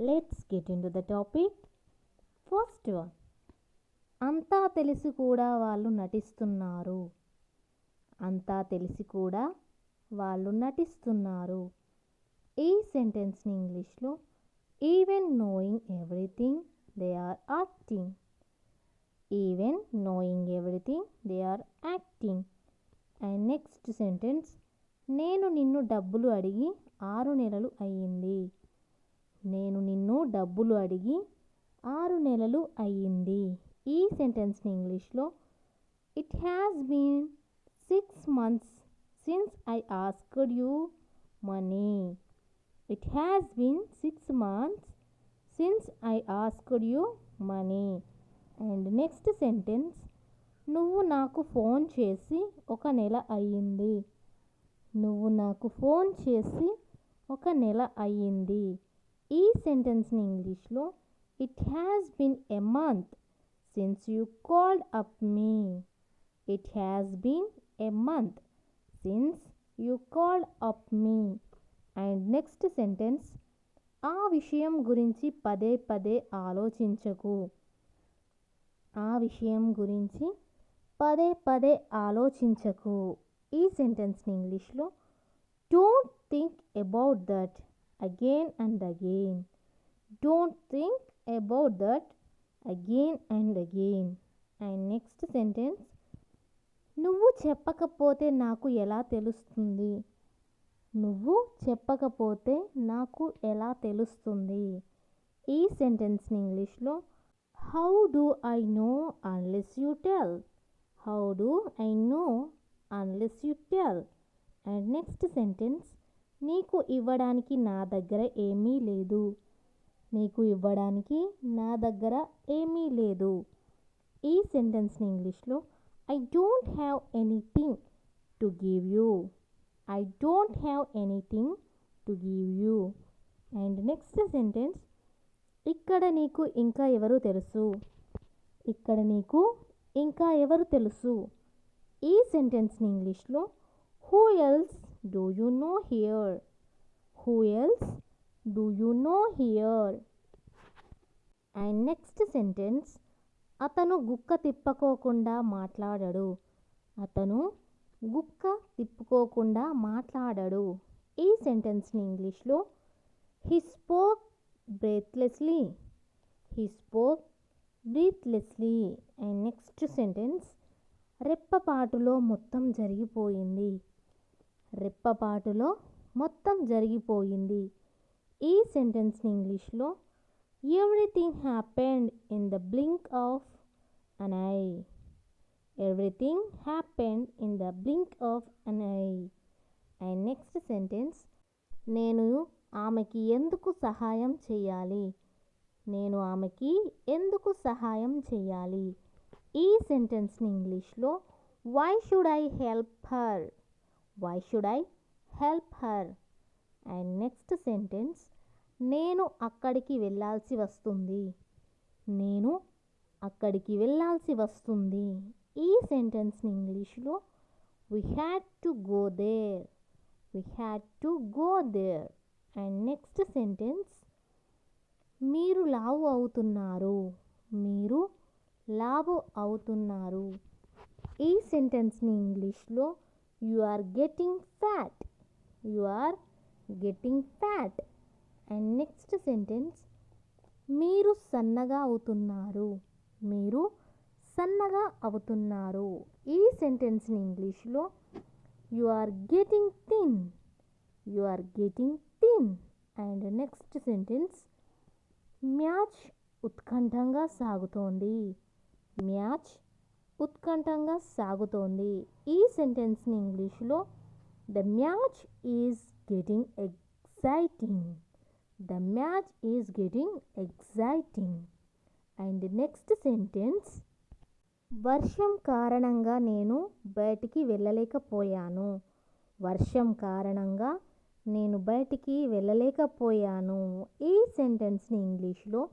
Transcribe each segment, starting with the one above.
Let's get into the topic first one అంతా తెలిసి కూడా వాళ్ళు నటిస్తున్నారు. అంతా తెలిసి కూడా వాళ్ళు నటిస్తున్నారు. ఈ సెంటెన్స్ని ఇంగ్లీష్లో even knowing everything they are acting even knowing everything they are acting and next sentence నేను నిన్ను డబ్బులు అడిగి ఆరు నెలలు అయ్యింది. నేను నిన్ను డబ్బులు అడిగి ఆరు నెలలు అయ్యింది. ఈ సెంటెన్స్ని ఇంగ్లీష్లో it has been six months since I asked you money it has been six months since I asked you money and next sentence నువ్వు నాకు ఫోన్ చేసి ఒక నెల అయ్యింది నువ్వు నాకు ఫోన్ చేసి ఒక నెల అయ్యింది ఈ సెంటెన్స్ని ఇంగ్లీష్లో it has been a month since you called up me it has been a month since you called up me and next sentence ఆ విషయం గురించి పదే పదే ఆలోచించకు. ఆ విషయం గురించి పదే పదే ఆలోచించకు. ఈ సెంటెన్స్ని ఇంగ్లీష్లో don't think about that again and again don't think about that again and again and next sentence నువ్వు చెప్పకపోతే నాకు ఎలా తెలుస్తుంది? నువ్వు చెప్పకపోతే నాకు ఎలా తెలుస్తుంది? ఈ సెంటెన్స్ని ఇంగ్లీష్లో how do I know unless you tell how do I know unless you tell and next sentence నీకు ఇవ్వడానికి నా దగ్గర ఏమీ లేదు. నీకు ఇవ్వడానికి నా దగ్గర ఏమీ లేదు. ఈ సెంటెన్స్ని ఇంగ్లీష్లో I don't have anything to give you I don't have anything to give you and next sentence ఇక్కడ నీకు ఇంకా ఎవరు తెలుసు? ఇక్కడ నీకు ఇంకా ఎవరు తెలుసు? ఈ సెంటెన్స్ని ఇంగ్లీష్లో who else do you know here Who else? Do you know here and next sentence అతను గుక్క తిప్పుకోకుండా మాట్లాడడు. అతను గుక్క తిప్పుకోకుండా మాట్లాడడు. ఈ సెంటెన్స్ని ఇంగ్లీష్లో he spoke breathlessly he spoke breathlessly and next sentence రెప్పపాటులో మొత్తం జరిగిపోయింది. రెప్పపాటులో మొత్తం జరిగిపోయింది. ఈ సెంటెన్స్ని ఇంగ్లీష్లో everything happened in the blink of an eye everything happened in the blink of an eye and next sentence నేను ఆమెకి ఎందుకు సహాయం చేయాలి? నేను ఆమెకి ఎందుకు సహాయం చేయాలి? ఈ సెంటెన్స్ని ఇంగ్లీష్లో why should I help her? Why should I help her and next sentence నేను అక్కడికి వెళ్ళాల్సి వస్తుంది. నేను అక్కడికి వెళ్ళాల్సి వస్తుంది. ఈ సెంటెన్స్ని ఇంగ్లీష్లో we had to go there we had to go there and next sentence మీరు లావు అవుతున్నారు. మీరు లావు అవుతున్నారు. ఈ సెంటెన్స్ని ఇంగ్లీష్లో you are getting fat you are getting fat and next sentence మీరు సన్నగా అవుతున్నారు. మీరు సన్నగా అవుతున్నారు. ఈ సెంటెన్స్ని ఇంగ్లీష్లో you are getting thin you are getting thin and next sentence match ఉత్కంఠంగా సాగుతోంది. మ్యాచ్ ఉత్కంఠంగా సాగుతోంది. ఈ సెంటెన్స్ని ఇంగ్లీష్లో the match is getting exciting the match is getting exciting and next sentence వర్షం కారణంగా నేను బయటికి వెళ్ళలేకపోయాను. వర్షం కారణంగా నేను బయటికి వెళ్ళలేకపోయాను. ఈ సెంటెన్స్ని ఇంగ్లీష్లో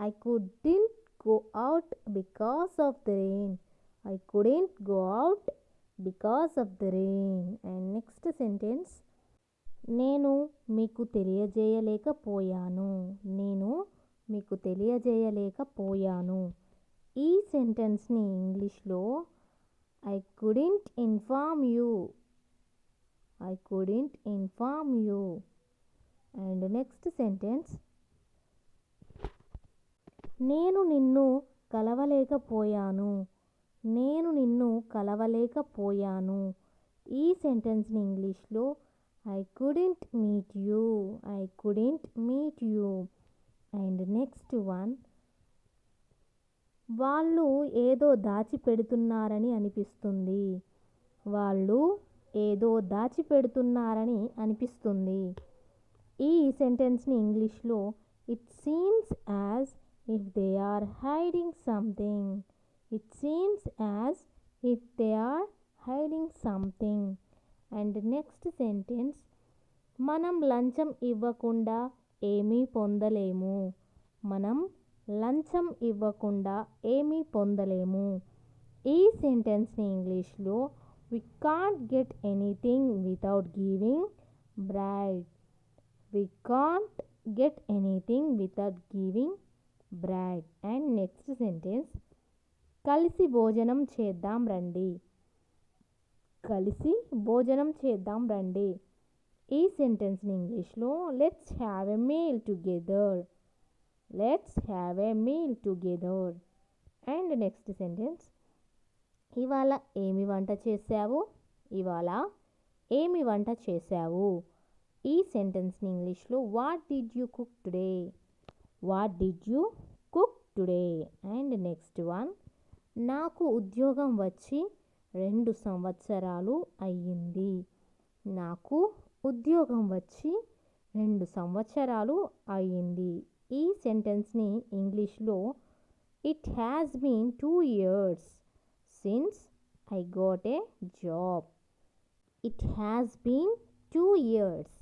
I couldn't go out because of the rain I couldn't go out because of the rain and next sentence నేను మీకు తెలియజేయలేకపోయాను. నేను మీకు తెలియజేయలేకపోయాను. ఈ సెంటెన్స్ని ఇంగ్లీష్లో I couldn't inform you I couldn't inform you and next sentence నేను నిన్ను కలవలేకపోయాను. నేను నిన్ను కలవలేకపోయాను. ఈ సెంటెన్స్ని ఇంగ్లీష్లో I couldn't meet you I couldn't meet you and next one వాళ్ళు ఏదో దాచిపెడుతున్నారని అనిపిస్తుంది. వాళ్ళు ఏదో దాచిపెడుతున్నారని అనిపిస్తుంది. ఈ సెంటెన్స్ని ఇంగ్లీష్లో it seems as if they are hiding something it seems as if they are hiding something and next sentence మనం లంచం ఇవ్వకుండా ఏమీ పొందలేము మనం లంచం ఇవ్వకుండా ఏమీ పొందలేము ఈ సెంటెన్స్ని ఇంగ్లీష్లో we can't get anything without giving bribe we can't get anything without giving bribe and next sentence కలిసి భోజనం చేద్దాం రండి. కలిసి భోజనం చేద్దాం రండి. ఈ సెంటెన్స్ని ఇంగ్లీష్లో let's have a meal together let's have a meal together and next sentence ఇవాళ ఏమి వంట చేశావు? ఇవాళ ఏమి వంట చేశావు? ఈ సెంటెన్స్ని ఇంగ్లీష్లో what did you cook today what did you cook today and next one నాకు ఉద్యోగం వచ్చి రెండు సంవత్సరాలు అయ్యింది. నాకు ఉద్యోగం వచ్చి రెండు సంవత్సరాలు అయ్యింది. ఈ సెంటెన్స్ని ఇంగ్లీష్లో it has been two years since I got a job it has been two years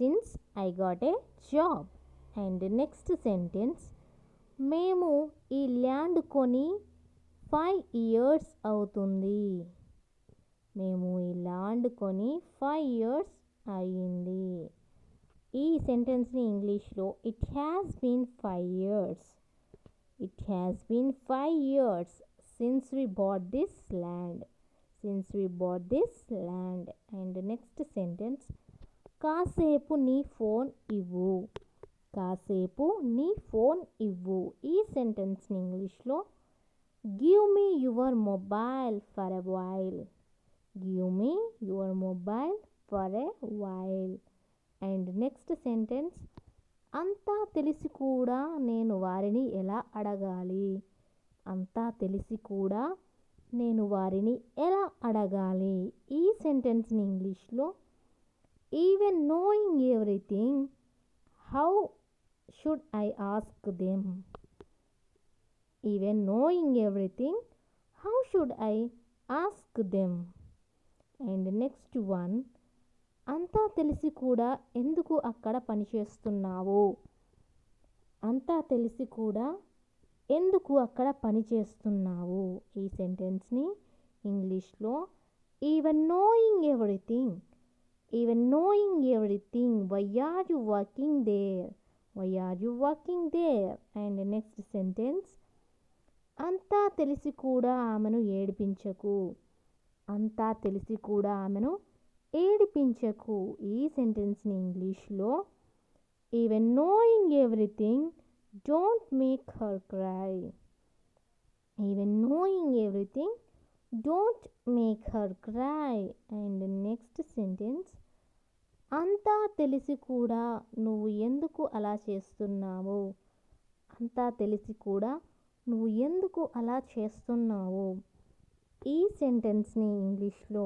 since I got a job and next sentence మేము ఈ ల్యాండ్ కొని ఫైవ్ ఇయర్స్ అవుతుంది. మేము ఈ ల్యాండ్ కొని ఫైవ్ ఇయర్స్ అయ్యింది. ఈ సెంటెన్స్ని ఇంగ్లీష్లో it has been five years it has been five years since we bought this land since we bought this land and next sentence కాసేపు నీ ఫోన్ ఇవ్వు. కాసేపు నీ ఫోన్ ఇవ్వు. ఈ సెంటెన్స్ని ఇంగ్లీష్లో give me your mobile for a while give me your mobile for a while and next sentence అంతా తెలిసి కూడా నేను వారిని ఎలా అడగాలి? అంతా తెలిసి కూడా నేను వారిని ఎలా అడగాలి? ఈ సెంటెన్స్ని ఇంగ్లీష్లో even knowing everything how should I ask them even knowing everything how should I ask them and next one అంతా తెలిసి కూడా ఎందుకు అక్కడ పనిచేస్తున్నావు అంతా తెలిసి కూడా ఎందుకు అక్కడ పని చేస్తున్నావు? ఈ సెంటెన్స్ని ఇంగ్లీష్లో even knowing everything even knowing everything why are you working there why are you working there and next sentence అంతా తెలిసి కూడా ఆమెను ఏడిపించకు. అంతా తెలిసి కూడా ఆమెను ఏడిపించకు. ఈ సెంటెన్స్ని ఇంగ్లీష్లో even knowing everything don't make her cry even knowing everything don't make her cry and next sentence అంతా తెలిసి కూడా నువ్వు ఎందుకు అలా చేస్తున్నావు? అంతా తెలిసి కూడా నువ్వు ఎందుకు అలా చేస్తున్నావు? ఈ సెంటెన్స్ని ఇంగ్లీష్లో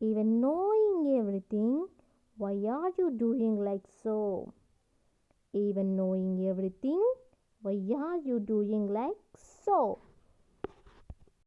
even knowing everything why are you doing like so even knowing everything why are you doing like so